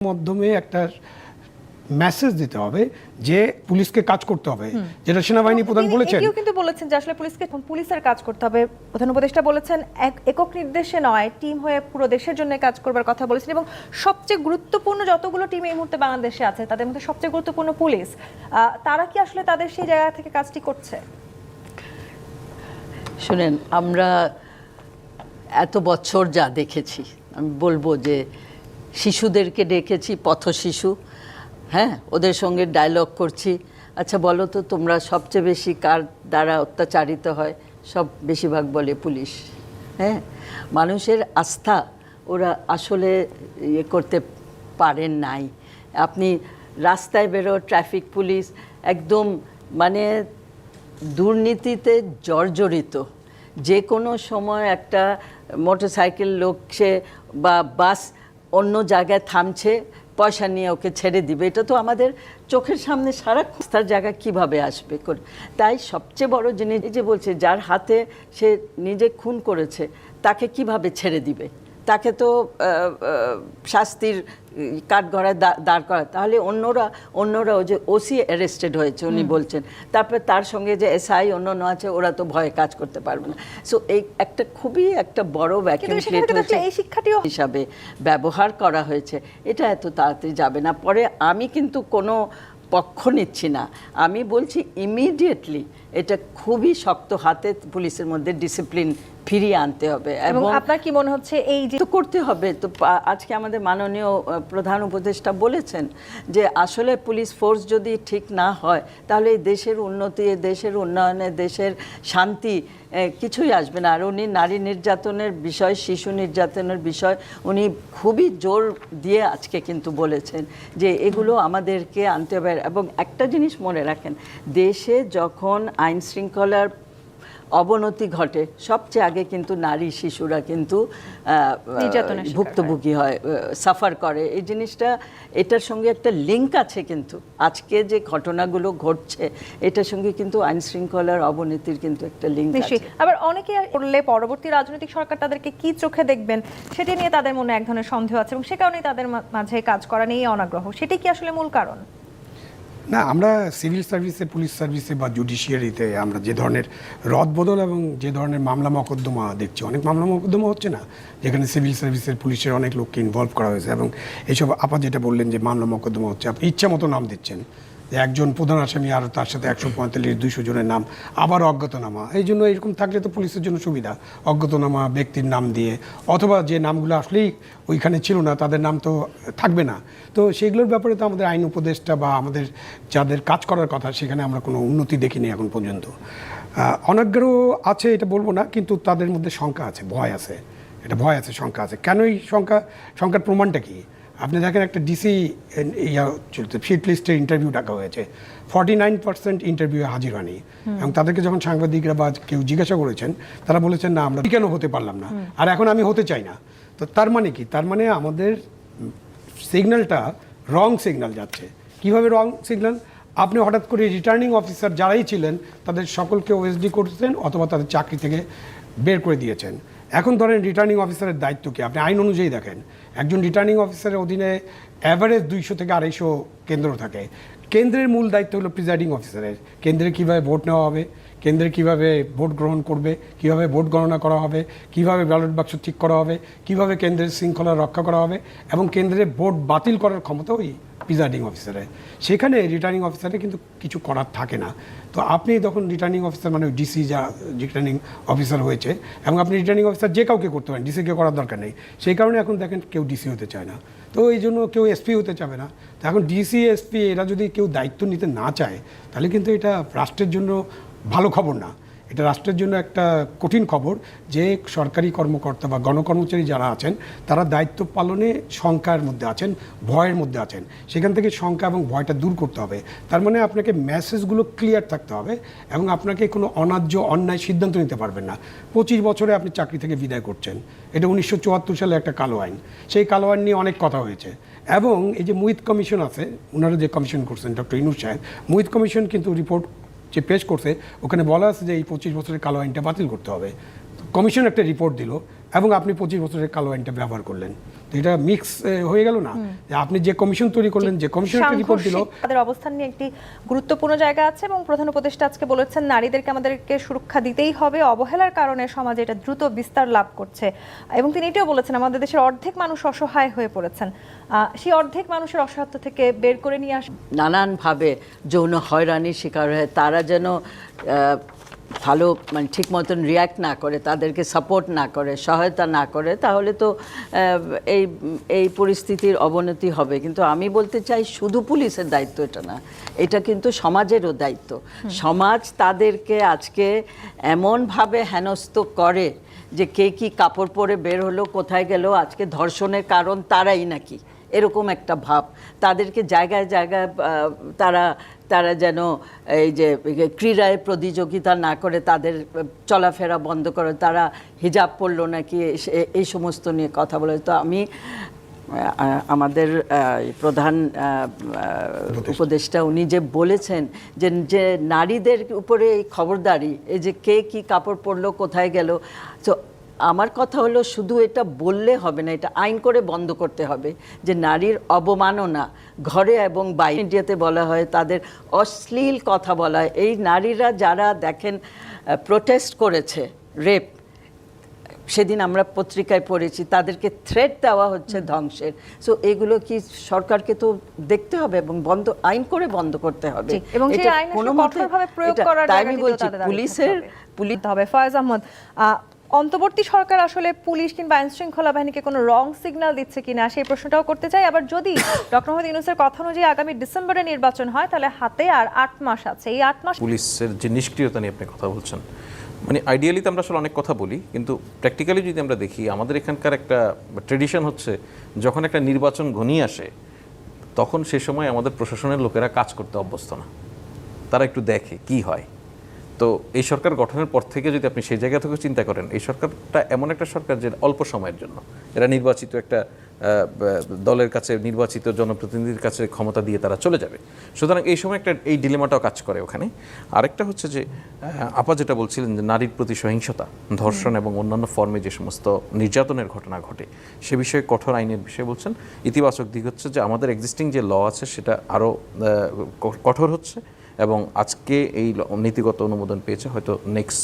মাধ্যমে একটা মেসেজ দিতে হবে যে পুলিশকে কাজ করতে হবে। যেটা সেনাবাহিনী প্রধান বলেছেন। এটিও কিন্তু বলেছেন যে আসলে পুলিশকে পুলিশের কাজ করতে হবে। প্রধান উপদেষ্টা বলেছেন একক নির্দেশে নয় টিম হয়ে পুরো দেশের জন্য কাজ করবার কথা বলেছেন এবং সবচেয়ে গুরুত্বপূর্ণ যতগুলো টিম এই মুহূর্তে বাংলাদেশে আছে তাদের মধ্যে সবচেয়ে গুরুত্বপূর্ণ পুলিশ আহ, তারা কি আসলে তাদের সেই জায়গা থেকে কাজটি করছে? শুনেন আমরা এত বছর যা দেখেছি আমি বলব যে শিশুদেরকে ডেকেছি, পথ শিশু। হ্যাঁ ওদের সঙ্গে ডায়লগ করছি। আচ্ছা বলো তো, তোমরা সবচেয়ে বেশি কার দ্বারা অত্যাচারিত হয়? সব বেশিরভাগ বলে পুলিশ। হ্যাঁ মানুষের আস্থা ওরা আসলে ইয়ে করতে পারেন নাই। আপনি রাস্তায় বেরো ট্রাফিক পুলিশ একদম মানে দুর্নীতিতে জর্জরিত। যে কোনো সময় একটা মোটরসাইকেল লোক সে বা বাস অন্য জায়গায় থামছে, পয়সা নিয়ে ওকে ছেড়ে দিবে। এটা তো আমাদের চোখের সামনে সারা তার জায়গা কীভাবে আসবে করে। তাই সবচেয়ে বড় জিনিস যে বলছে, যার হাতে সে নিজে খুন করেছে, তাকে কীভাবে ছেড়ে দিবে? তাকে তো শাস্তির কাঠগড়ায় দাঁড় করা। তাহলে অন্যরা অন্যরা ওই যে ওসি অ্যারেস্টেড হয়েছে উনি বলছেন। তারপরে তার সঙ্গে যে এসআই অন্য আছে ওরা তো ভয়ে কাজ করতে পারবে না। সো এই একটা খুবই একটা বড় ভ্যাকিউম ক্রিয়েট হয়েছে এই শিক্ষাটিও হিসাবে ব্যবহার করা হয়েছে। এটা এত তাড়াতাড়ি যাবে না। পরে আমি কিন্তু কোনো পক্ষ নিচ্ছি না। আমি বলছি ইমিডিয়েটলি এটা খুবই শক্ত হাতে পুলিশের মধ্যে ডিসিপ্লিন ফিরিয়ে আনতে হবে এবং আপনার কি মনে হচ্ছে এই যে করতে হবে? তো আজকে আমাদের মাননীয় প্রধান উপদেষ্টা বলেছেন যে আসলে পুলিশ ফোর্স যদি ঠিক না হয় তাহলে এই দেশের উন্নতি দেশের উন্নয়নে দেশের শান্তি কিছুই আসবে না। আর উনি নারী নির্যাতনের বিষয় শিশু নির্যাতনের বিষয় উনি খুবই জোর দিয়ে আজকে কিন্তু বলেছেন যে এগুলো আমাদেরকে আনতে হবে। এবং একটা জিনিস মনে রাখেন দেশে যখন আইন শৃঙ্খলার অবনতি ঘটে। সবচেয়ে আগে কিন্তু নারী শিশুরা কিন্তু ভুক্তভোগী হয় সাফার করে। এই জিনিসটা এটার সঙ্গে একটা লিঙ্ক আছে কিন্তু। আজকে যে ঘটনাগুলো ঘটছে এটার সঙ্গে কিন্তু আইন শৃঙ্খলার অবনতির কিন্তু একটা লিঙ্ক আছে। আবার অনেকে করলে পরবর্তী রাজনৈতিক সরকার তাদেরকে কি চোখে দেখবেন সেটি নিয়ে তাদের মনে এক ধরনের সন্দেহ আছে এবং সে কারণেই তাদের মাঝে কাজ করা নিয়ে অনাগ্রহ। সেটি কি আসলে মূল কারণ? না, আমরা সিভিল সার্ভিসে, পুলিশ সার্ভিসে বা জুডিশিয়ারিতে আমরা যে ধরনের রদবদল এবং যে ধরনের মামলা মকদ্দমা দেখছি, অনেক মামলা মকদ্দমা হচ্ছে না, যেখানে সিভিল সার্ভিসের পুলিশের অনেক লোককে ইনভলভ করা হয়েছে এবং এইসব আপা যেটা বললেন যে মামলা মকদ্দমা হচ্ছে, আপনি ইচ্ছা মতো নাম দিচ্ছেন। একজন প্রধান আসামি আর তার সাথে একশো পঁয়তাল্লিশ, দুইশো জনের নাম, আবার অজ্ঞাতনামা। এই জন্য এরকম থাকলে তো পুলিশের জন্য সুবিধা। অজ্ঞাতনামা ব্যক্তির নাম দিয়ে, অথবা যে নামগুলো আসলেই ওইখানে ছিল না, তাদের নাম তো থাকবে না। তো সেগুলোর ব্যাপারে তো আমাদের আইন উপদেষ্টা বা আমাদের যাদের কাজ করার কথা, সেখানে আমরা কোনো উন্নতি দেখিনি এখন পর্যন্ত। অনাগ্রহ আছে, এটা বলব না, কিন্তু তাদের মধ্যে শঙ্কা আছে, ভয় আছে। এটা ভয় আছে, শঙ্কা আছে। কেন এই শঙ্কা? শঙ্কার প্রমাণটা কি? আপনি দেখেন একটা ডিসি ইয়া চলছে ফিট লিস্টে ইন্টারভিউ ডাকা হয়েছে। ফর্টি নাইন পার্সেন্ট ইন্টারভিউ হাজির হয়নি। এবং তাদেরকে যখন সাংবাদিকরা বা কেউ জিজ্ঞাসা করেছেন তারা বলেছেন না আমরা কেন হতে পারলাম না? আর এখন আমি হতে চাই না। তো তার মানে কি? তার মানে আমাদের সিগন্যালটা রং সিগন্যাল যাচ্ছে। কীভাবে রং সিগন্যাল আপনি হঠাৎ করে রিটার্নিং অফিসার যারাই ছিলেন তাদের সকলকে ওএসডি করছেন অথবা তাদের চাকরি থেকে বের করে দিয়েছেন। এখন ধরেন রিটার্নিং অফিসারের দায়িত্ব কি? আপনি আইন অনুযায়ী দেখেন, একজন রিটার্নিং অফিসারের অধীনে অ্যাভারেজ দুইশো থেকে আড়াইশো কেন্দ্র থাকে। কেন্দ্রের মূল দায়িত্ব হলো প্রিজাইডিং অফিসারের কেন্দ্রে কীভাবে ভোট নেওয়া হবে, কেন্দ্রে কীভাবে ভোট গ্রহণ করবে, কীভাবে ভোট গণনা করা হবে, কীভাবে ব্যালট বাক্স ঠিক করা হবে, কীভাবে কেন্দ্রের শৃঙ্খলা রক্ষা করা হবে, এবং কেন্দ্রে ভোট বাতিল করার ক্ষমতা ওই প্রিজাইডিং অফিসারের সেখানে রিটার্নিং অফিসারে কিন্তু কিছু করার থাকে না। তো আপনি তখন রিটার্নিং অফিসার মানে ডিসি যা রিটার্নিং অফিসার হয়েছে এবং আপনি রিটার্নিং অফিসার যে কাউকে করতে পারেন ডিসিকে করার দরকার নেই। সেই কারণে এখন দেখেন কেউ ডিসি হতে চায় না। তো এই জন্য কেউ এসপি হতে চাবে না। তো এখন ডিসি এসপি এরা যদি কেউ দায়িত্ব নিতে না চায়, তাহলে কিন্তু এটা রাষ্ট্রের জন্য ভালো খবর না। এটা রাষ্ট্রের জন্য একটা কঠিন খবর যে সরকারি কর্মকর্তা বা গণকর্মচারী যারা আছেন, তারা দায়িত্ব পালনে শঙ্কার মধ্যে আছেন, ভয়ের মধ্যে আছেন। সেখান থেকে শঙ্কা এবং ভয়টা দূর করতে হবে। তার মানে আপনাকে মেসেজগুলো ক্লিয়ার থাকতে হবে এবং আপনাকে কোনো অন্যায্য অন্যায় সিদ্ধান্ত নিতে পারবেন না। পঁচিশ বছরে আপনি চাকরি থেকে বিদায় করছেন। এটা উনিশশো চুয়াত্তর সালে একটা কালো আইন। সেই কালো আইন নিয়ে অনেক কথা হয়েছে। এবং এই যে মুহিত কমিশন আছে ওনারা যে কমিশন করছেন, ডক্টর ইনুর সাহেব, মুহিত কমিশন কিন্তু রিপোর্ট যে পেশ করছে, ওখানে বলা আছে যে এই পঁচিশ বছরের কালো আইনটা বাতিল করতে হবে। কমিশন একটা রিপোর্ট দিল এবং আপনি পঁচিশ বছরের কালো আইনটা ব্যবহার করলেন। এটা মিক্স হয়ে গেল না? যে আপনি যে কমিশন তৈরি করলেন যে কমিশন একটা রিপোর্ট দিল। তাদের অবস্থান নিয়ে একটি গুরুত্বপূর্ণ জায়গা আছে এবং প্রধান উপদেষ্টা আজকে বলেছেন নারীদেরকে আমাদেরকে সুরক্ষা দিতেই হবে। অবহেলার কারণে সমাজে এটা দ্রুত বিস্তার লাভ করছে। এবং তিনি এটাও বলেছেন আমাদের দেশের অর্ধেক মানুষ অসহায় হয়ে পড়েছেন। আহ, সেই অর্ধেক মানুষের অসহায়ত্ব থেকে বের করে নিয়ে আসা নানানভাবে যৌন হয়রানির শিকার হয়ে তারা যেন আহ, ভালো মানে ঠিক মতন রিয়্যাক্ট না করে তাদেরকে সাপোর্ট না করে সহায়তা না করে তাহলে তো এই এই পরিস্থিতির অবনতি হবে। কিন্তু আমি বলতে চাই শুধু পুলিশের দায়িত্ব এটা না এটা কিন্তু সমাজেরও দায়িত্ব। সমাজ তাদেরকে আজকে এমনভাবে হেনস্থ করে যে কে কি কাপড় পরে বের হলো কোথায় গেল আজকে ধর্ষণের কারণ তারাই নাকি? এরকম একটা ভাব। তাদেরকে জায়গায় জায়গায় তারা তারা যেন এই যে ক্রীড়ায় প্রতিযোগিতা না করে তাদের চলাফেরা বন্ধ করে তারা হিজাব পরলো নাকি এই সমস্ত নিয়ে কথা বলে। তো আমি আমাদের প্রধান উপদেষ্টা উনি যে বলেছেন যে যে নারীদের উপরে এই খবরদারি এই যে কে কি কাপড় পরলো কোথায় গেল তো আমার কথা হলো শুধু এটা বললে হবে না এটা আইন করে বন্ধ করতে হবে যে নারীর অবমাননা ঘরে এবং বাইরে মিডিয়াতে বলা হয় তাদের অশ্লীল কথা বলা হয়। এই নারীরা যারা দেখেন প্রোটেস্ট করেছে রেপ সেদিন আমরা পত্রিকায় পড়েছি তাদেরকে থ্রেট দেওয়া হচ্ছে ধ্বংসের। সো এগুলো কি সরকারকে তো দেখতে হবে এবং বন্ধ আইন করে বন্ধ করতে হবে। এবং কোনো মতে- প্রয়োগ করার আমি বলছি পুলিশের পুলিশ হবে। ফয়েজ আহমদ আহ, অন্তর্বর্তী সরকার আসলে পুলিশ কিংবা আইন শৃঙ্খলা বাহিনীকে কোনো রং সিগন্যাল দিচ্ছে কিনা সেই প্রশ্নটাও করতে চাই। আবার যদি ডক্টর মোহাম্মদ ইউনুসের কথা অনুযায়ী আগামী ডিসেম্বরে নির্বাচন হয় তাহলে হাতে আর আট মাস আছে। এই আট মাস পুলিশের যে নিষ্ক্রিয়তা নিয়ে আপনি কথা বলছেন মানে আইডিয়ালি তো আমরা আসলে অনেক কথা বলি কিন্তু প্র্যাকটিক্যালি যদি আমরা দেখি আমাদের এখানকার একটা ট্রেডিশন হচ্ছে যখন একটা নির্বাচন ঘনিয়ে আসে তখন সে সময় আমাদের প্রশাসনের লোকেরা কাজ করতে অভ্যস্ত না। তারা একটু দেখে কি হয়। তো এই সরকার গঠনের পর থেকে যদি আপনি সেই জায়গা থেকে চিন্তা করেন, এই সরকারটা এমন একটা সরকার যে অল্প সময়ের জন্য। এরা নির্বাচিত একটা দলের কাছে নির্বাচিত জনপ্রতিনিধির কাছে ক্ষমতা দিয়ে তারা চলে যাবে। সুতরাং এই সময় একটা, এই ডিলেমাটাও কাজ করে ওখানে। আরেকটা হচ্ছে যে আপা যেটা বলছিলেন যে নারীর প্রতি সহিংসতা, ধর্ষণ এবং অন্যান্য ফর্মে যে সমস্ত নির্যাতনের ঘটনা ঘটে, সে বিষয়ে কঠোর আইনের বিষয়ে বলছেন। ইতিবাচক দিক হচ্ছে যে আমাদের এক্সিস্টিং যে ল আছে সেটা আরও কঠোর হচ্ছে। এবং আজকে এই নীতিগত অনুমোদন পেয়েছে, হয়তো নেক্সট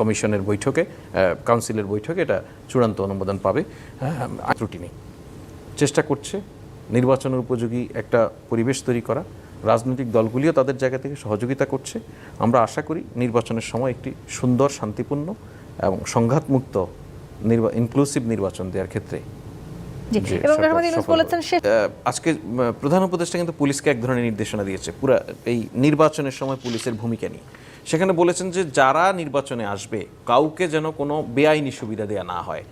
কমিশনের বৈঠকে কাউন্সিলের বৈঠকে এটা চূড়ান্ত অনুমোদন পাবে। ত্রুটি নেই চেষ্টা করছে নির্বাচনের উপযোগী একটা পরিবেশ তৈরি করা। রাজনৈতিক দলগুলিও তাদের জায়গা থেকে সহযোগিতা করছে। আমরা আশা করি নির্বাচনের সময় একটি সুন্দর, শান্তিপূর্ণ এবং সংঘাতমুক্ত নির্বা ইনক্লুসিভ নির্বাচন দেওয়ার ক্ষেত্রে এবং বলেছেন। আজকে প্রধান উপদেষ্টা কিন্তু পুলিশকে এক ধরনের নির্দেশনা দিয়েছে পুরো এই নির্বাচনের সময় পুলিশের ভূমিকা নিয়ে। সেখানে বলেছেন যে যারা নির্বাচনে আসবে কাউকে যেন কোনো বেআইনি সুবিধা দেওয়া না হয়।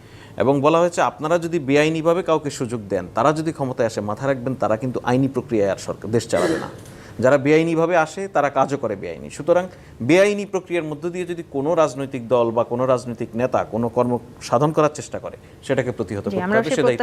এবং বলা হয়েছে আপনারা যদি বেআইনিভাবে কাউকে সুযোগ দেন তারা যদি ক্ষমতায় আসে মাথা রাখবেন তারা কিন্তু আইনি প্রক্রিয়ায় আর সরকার দেশ চালাবে না। যারা বেআইনিভাবে আসে তারা কাজও করে বেআইনি সুতরাং বেআইনি প্রক্রিয়ার মধ্য দিয়ে যদি কোনো রাজনৈতিক দল বা কোনো রাজনৈতিক নেতা কোনো কর্ম সাধন করার চেষ্টা করে সেটাকে প্রতিহত করতে হবে সে দায়িত্ব।